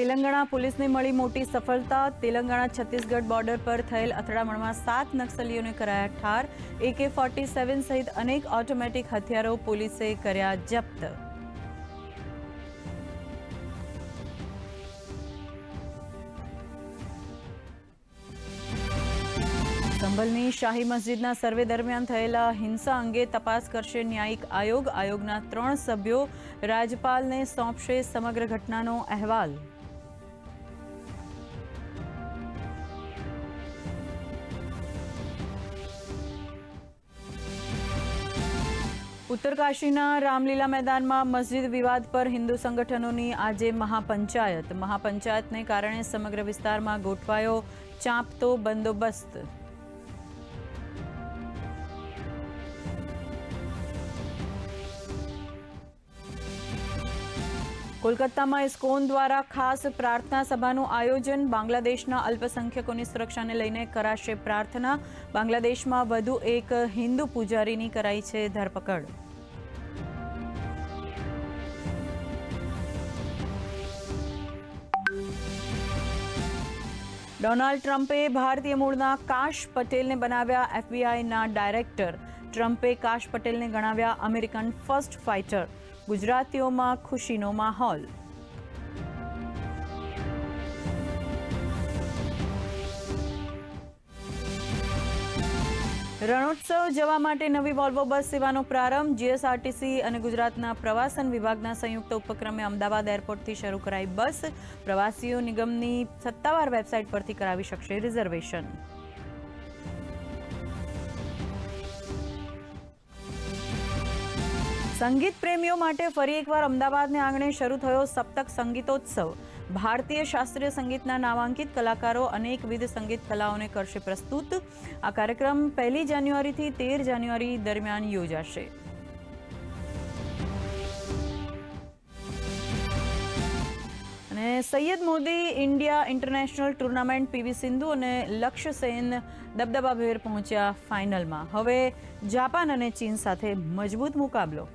તેલંગાણા પોલીસને મળી મોટી સફળતા. તેલંગાણા છત્તીસગઢ બોર્ડર પર થયેલ અથડામણમાં સાત નક્સલીઓને કરાયા ઠાર. એકે ફોર્ટી સેવન સહિત અનેક ઓટોમેટિક હથિયારો પોલીસે કર્યા જપ્ત. સંભલની શાહી મસ્જિદના સર્વે દરમિયાન થયેલા હિંસા અંગે તપાસ કરશે ન્યાયિક આયોગ. આયોગના ત્રણ સભ્યો રાજ્યપાલને સોંપશે સમગ્ર ઘટનાનો અહેવાલ. ઉત્તરકાશીના રામલીલા મેદાનમાં મસ્જિદ વિવાદ પર હિન્દુ સંગઠનોની આજે મહાપંચાયત. મહાપંચાયતને કારણે સમગ્ર વિસ્તારમાં ગોઠવાયો ચાંપતો બંદોબસ્ત. કોલકાતામાં ઇસ્કોન દ્વારા ખાસ પ્રાર્થના સભાનું આયોજન બાંગ્લાદેશના અલ્પસંખ્યકોની સુરક્ષાને લઈને કરાશે પ્રાર્થના. બાંગ્લાદેશમાં વધુ એક હિન્દુ પૂજારીની કરાઈ છે ધરપકડ. ડોનાલ્ડ ટ્રમ્પે ભારતીય મૂળના કાશ પટેલને બનાવ્યા એફબીઆઈના ડાયરેક્ટર. ટ્રમ્પે કાશ પટેલને ગણાવ્યા અમેરિકન ફર્સ્ટ ફાઇટર. ગુજરાતીઓમાં ખુશીનો માહોલ. રણોત્સવ જવા માટે નવી વોલ્વો બસ સેવાનો પ્રારંભ. જીએસઆરટીસી અને ગુજરાતના પ્રવાસન વિભાગના સંયુક્ત ઉપક્રમે અમદાવાદ એરપોર્ટથી શરૂ કરાઈ બસ. પ્રવાસીઓ નિગમની સત્તાવાર વેબસાઇટ પરથી કરાવી શકશે રિઝર્વેશન. સંગીત પ્રેમીઓ માટે ફરી એકવાર અમદાવાદને આંગણે શરૂ થયો સપ્તક સંગીતોત્સવ. ભારતીય શાસ્ત્રીય સંગીતના નામાંકિત કલાકારો અનેકવિધ સંગીત કલાઓને કરશે પ્રસ્તુત. આ કાર્યક્રમ પહેલી જાન્યુઆરીથી તેર જાન્યુઆરી દરમિયાન યોજાશે. અને Syed Modi India international tournament PV Sindhu અને લક્ષ્ય સેન દબદબાભેર પહોંચ્યા ફાઇનલમાં. હવે જાપાન અને ચીન સાથે મજબૂત મુકાબલો.